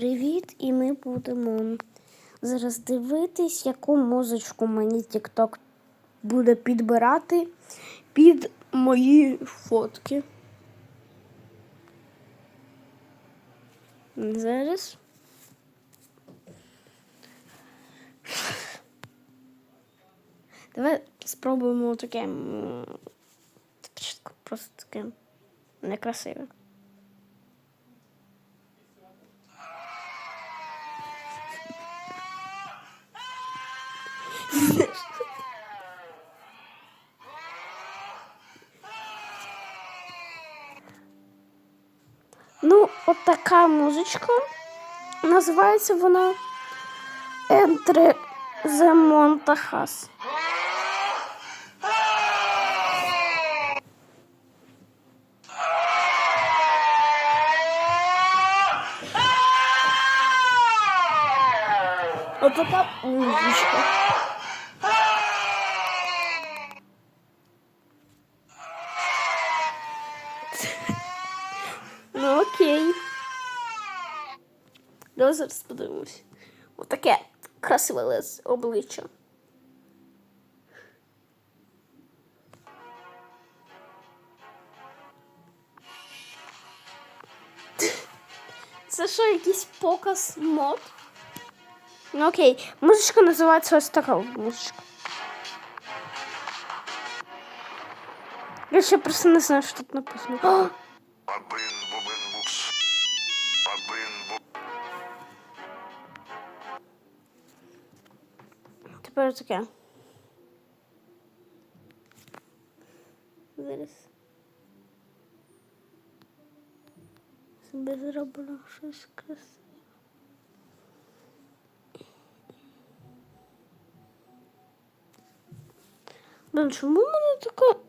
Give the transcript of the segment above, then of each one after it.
Привіт, і ми будемо зараз дивитись, яку музичку мені TikTok буде підбирати під мої фотки. Зараз. Давай спробуємо таке. Просто таке некрасиве. Ну, от така музичка. Називається вона Entre the Montajas. От така музичка. Ну окей. Давай зараз подивимось. Отаке красиве обличчя. Це що, якийсь показ мод? Ну окей, музичка називається ось така музичка. Я ще просто не знаю, що тут написано. Тепер таке. Зараз. Собі зроблю щось красиве. Блин, чому в мене така...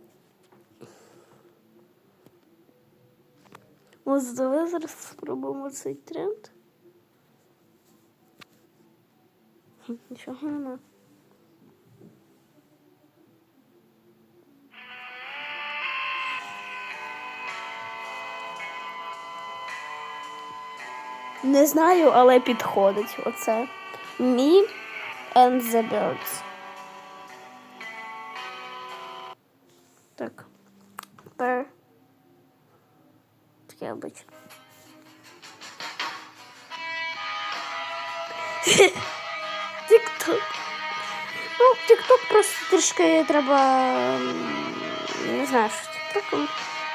Ось давай зараз спробуємо цей тренд. Нічого нема. Не знаю, але підходить оце. Me and the birds. Так. Тепер. Таке обичне. Тік-ток. Ну, тік-ток просто трішки треба. Не знаю, що тік-током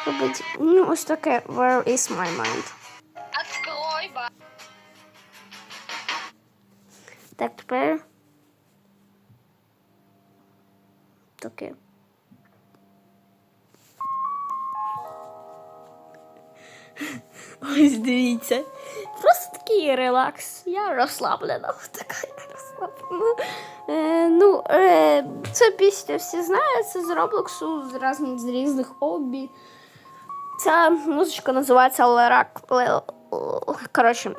робити. Ну, ось таке Where is my mind? Так, тепер. Таке. Ось дивіться. Просто такий релакс. Я розслаблена. Така я розслаблена. Е, ну, е, це пісня всі знають, це з Роблоксу, з, разних, з різних обі. Ця музичка називається Лерак. Ле- Коротше,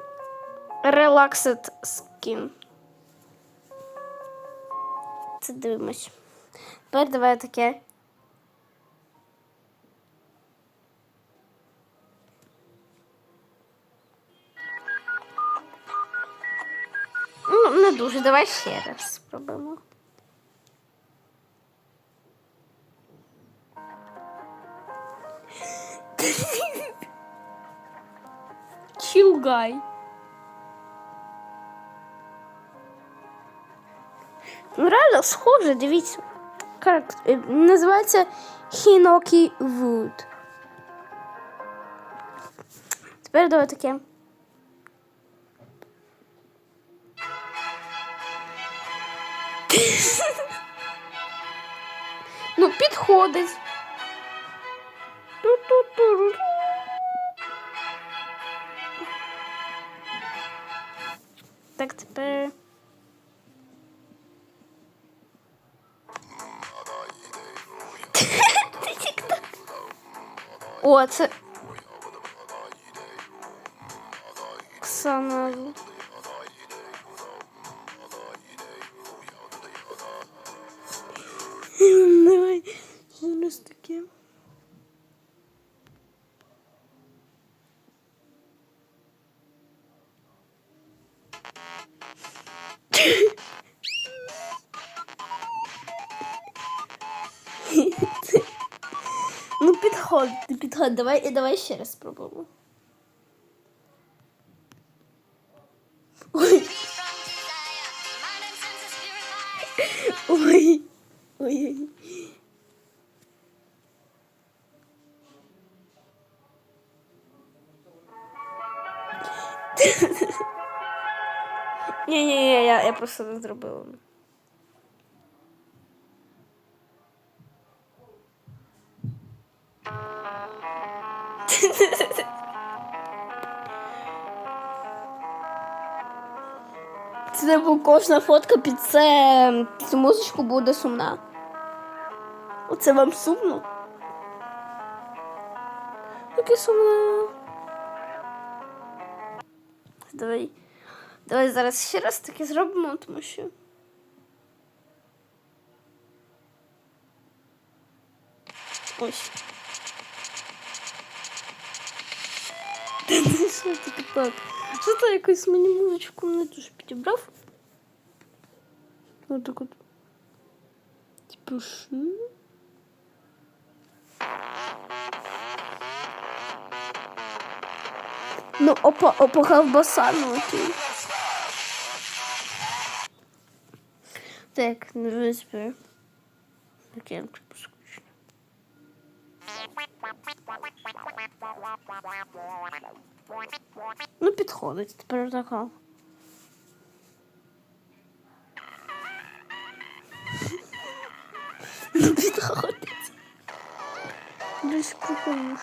Relaxed Skin. Це дивимось. Тепер давай таке. Ну, не дуже. Давай ще раз спробуємо. Чилгай. Реально схоже, дивіться. Е, називається Hinoki Wood. Тепер давай таке. Ну, підходить. Так, тепер. О, це. підходить, не підходить. Давай, давай ще раз спробуємо. Ой. Ой. Ой. Ні, ні, ні, я, я просто не зробила. Це типу, кожна фотка під це цю музичку буде сумна. Оце вам сумно? Яке сумно. Давай. Давай зараз ще раз таке зробимо, тому що. Ось. Ну що таке так? Ти якусь мені музичку не дуже підібрав? Отак от. Типу що? Ну, опа, опа, ковбаса, ну окей. Так, ну виспи. Окей, типу скучно. Ну, підходить, тепер така. Ну, підходить. Десь прикольно.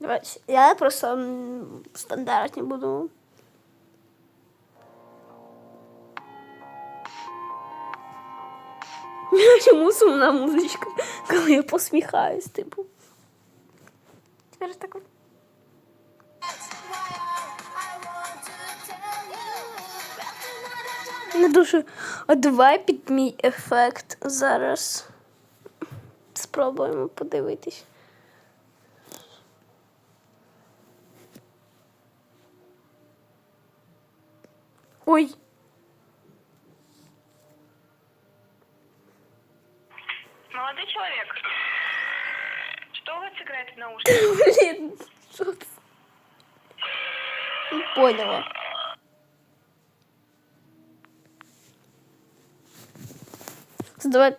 Давай, я просто м, стандартні буду. Чому сумна музичка, коли я посміхаюсь, типу. Тепер так. Не дуже. А давай під мій ефект зараз. Спробуємо подивитись. Ой. Молодой человек, что у вас играет в наушниках? Блин, что ты? Не поняла. Давай.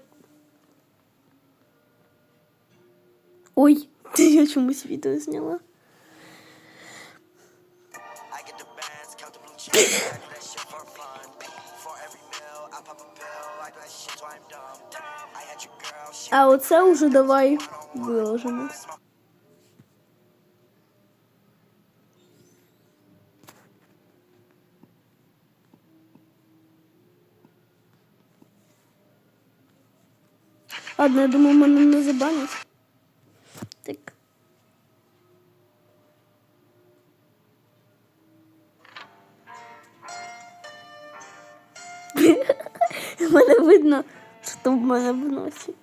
Ой, я чомусь відео зняла. А оце уже давай виложимо. Ладно, я думаю, мене не забанять. Так. Мене видно, що в мене в носі.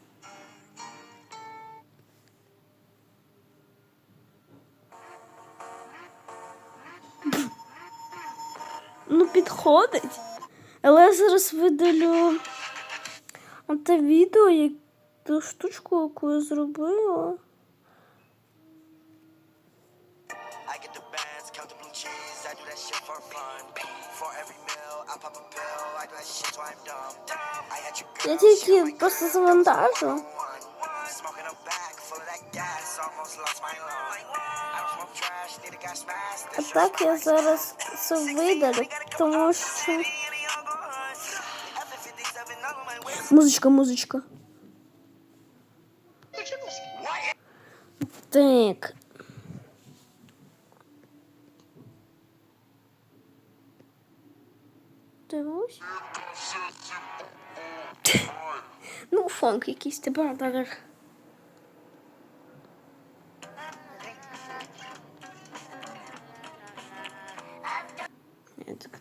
Ну, підходить. Але я зараз видалю те відео, як ту штучку, яку я зробила. I get the bands, count the blue cheese, I do that shit for fun. Я тільки просто завантажу. А так я зараз це видалю, тому що. музычка. музичка. Так. Ну, фонк якийсь так. Я.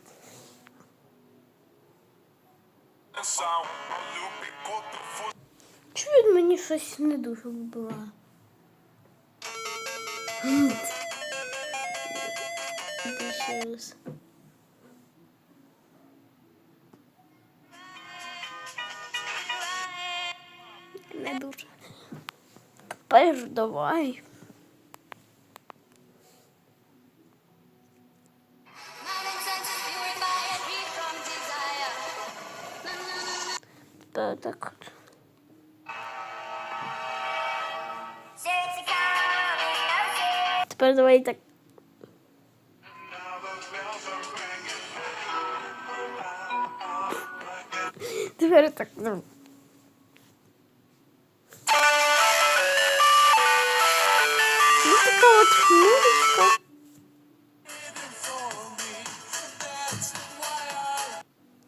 Чому мені щось не дуже вибиває? Тепер давай. Тепер так от. Тепер давай так. Тепер так. Ну, така.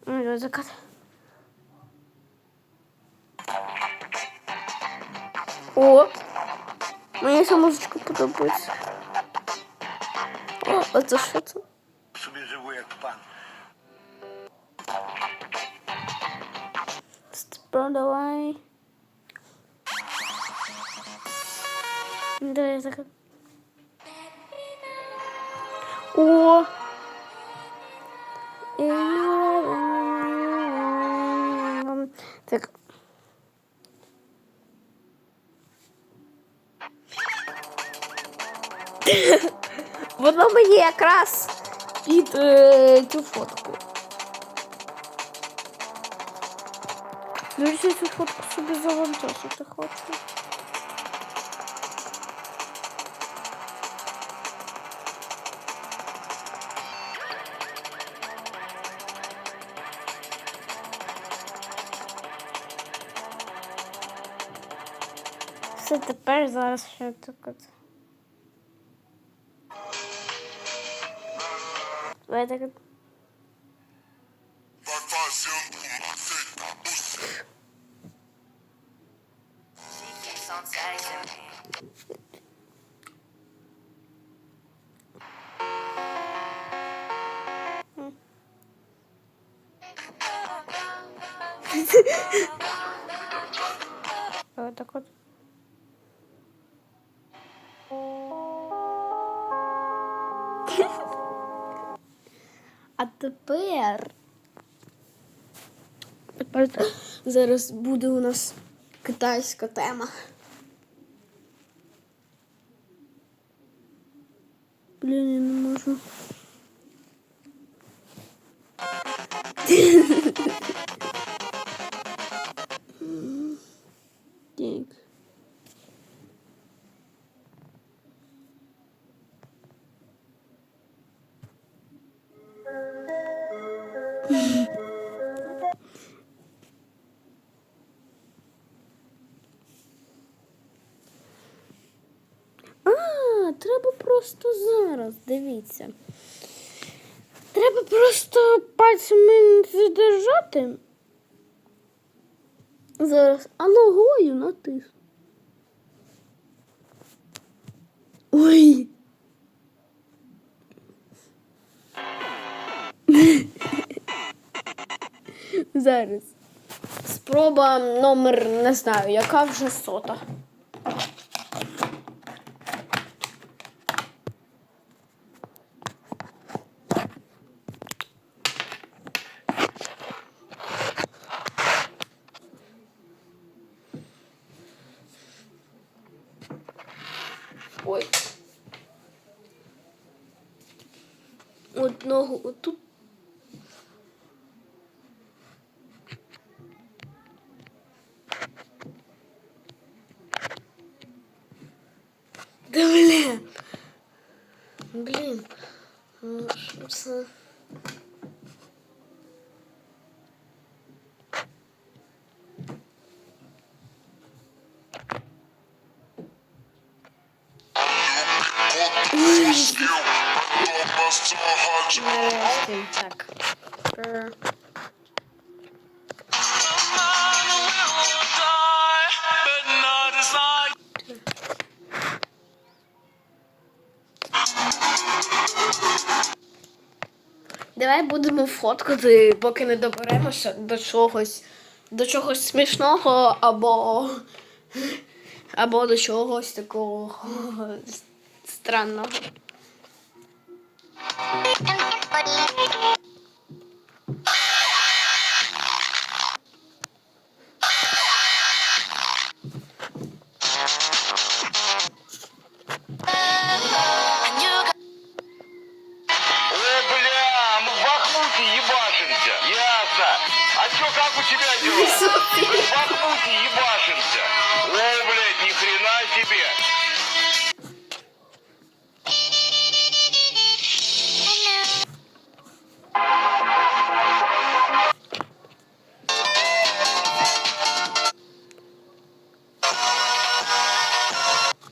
Ну, закат. О! Мені ця музичка подобається. О, а це що це? Собі живу як пан. Тепер давай. Давай закат. О! Так. Воно мені якраз під е, цю фотку. Ну, я цю фотку собі завантажити хочу. Все тепер зараз ще так от. Давай так от. Зараз буде у нас китайська тема. Блін, я не можу. Так. Зараз, дивіться. Треба просто пальцями задержати. Зараз, а ногою натисну. Ой. Зараз. Спроба номер не знаю, яка вже сота. Ой. От ногу отут. Да блин. Блин. Ну, будемо фоткати, поки не доберемося до чогось, до чогось смішного або, або до чогось такого странного.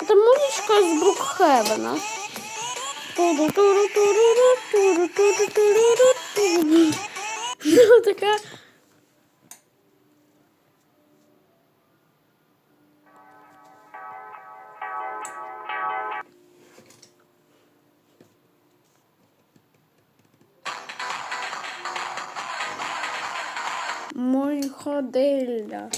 Это музычка из Брукхевена. Така. Ходильня.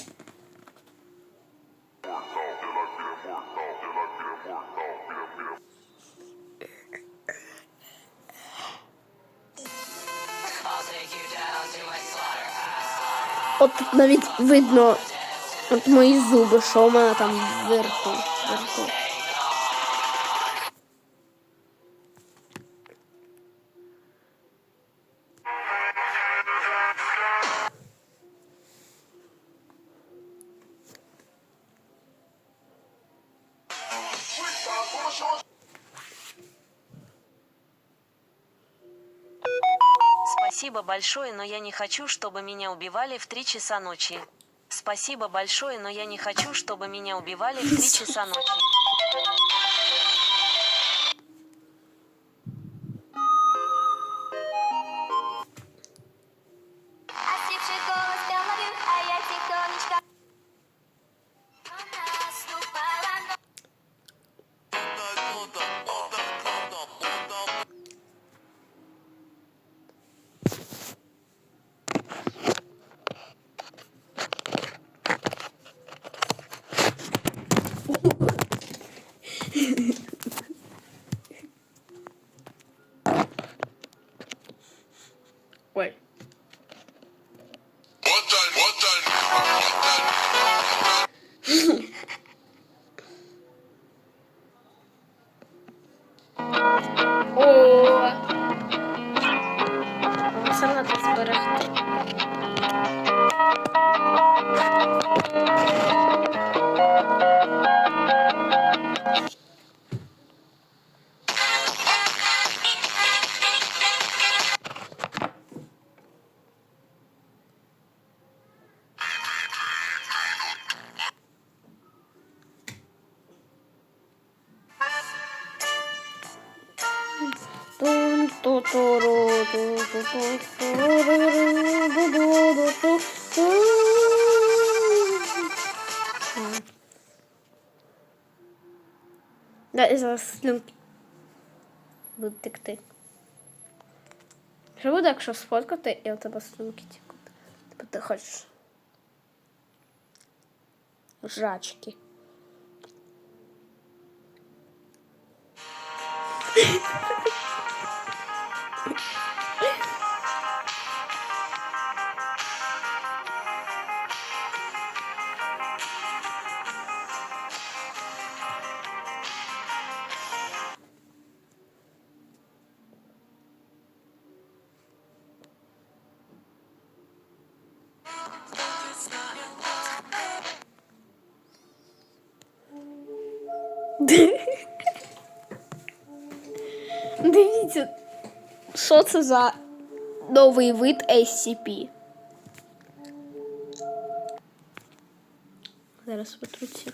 От навіть видно от мої зуби, що у мене там вверху. вверху. Большое, но я не хочу, чтобы меня убивали в три часа ночи. Спасибо большое, но я не хочу, чтобы меня убивали в три часа ночи. Да, я зараз слюнки буду текти. Що буде, якщо сфоткати і у тебе слюнки тікуть. Типу ти хочеш жрачки. Дивіться, що це за новий вид SCP. Зараз витруться.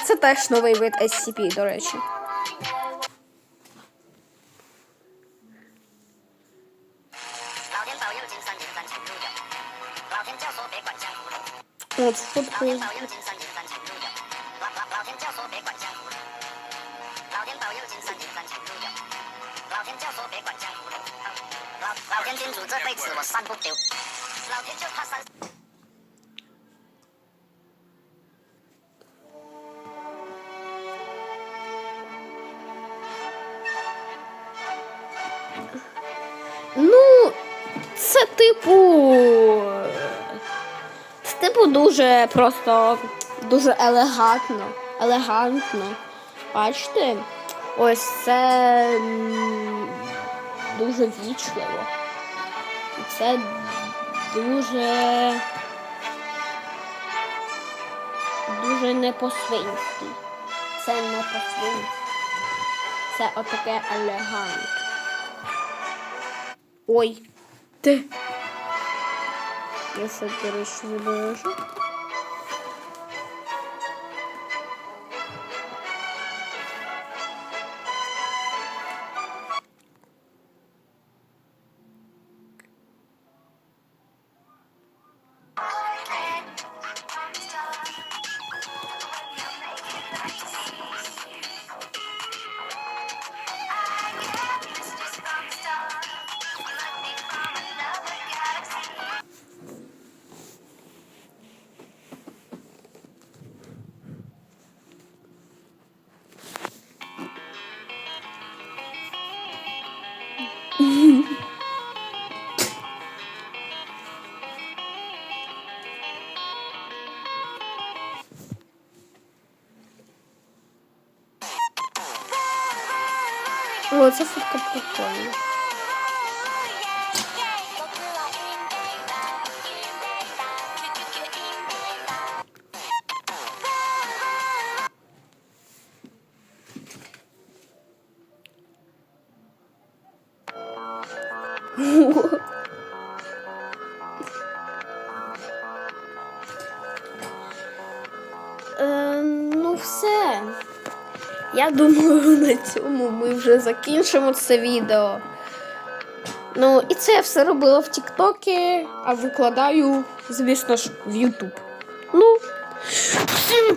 А це теж новий вид SCP, до речі. Now I типу. Це типу дуже просто дуже елегантно. Елегантно. Бачите? Ось це дуже вічливо. І Це дуже. Дуже не по-свинськи. Це не по-свинськи. Це отаке елегантне. Ой. Ти. Я це, до речі, О, це фотка прикольна. вже закінчимо це відео. Ну, і це я все робила в Тіктокі, а викладаю, звісно ж, в Ютуб. Ну. всім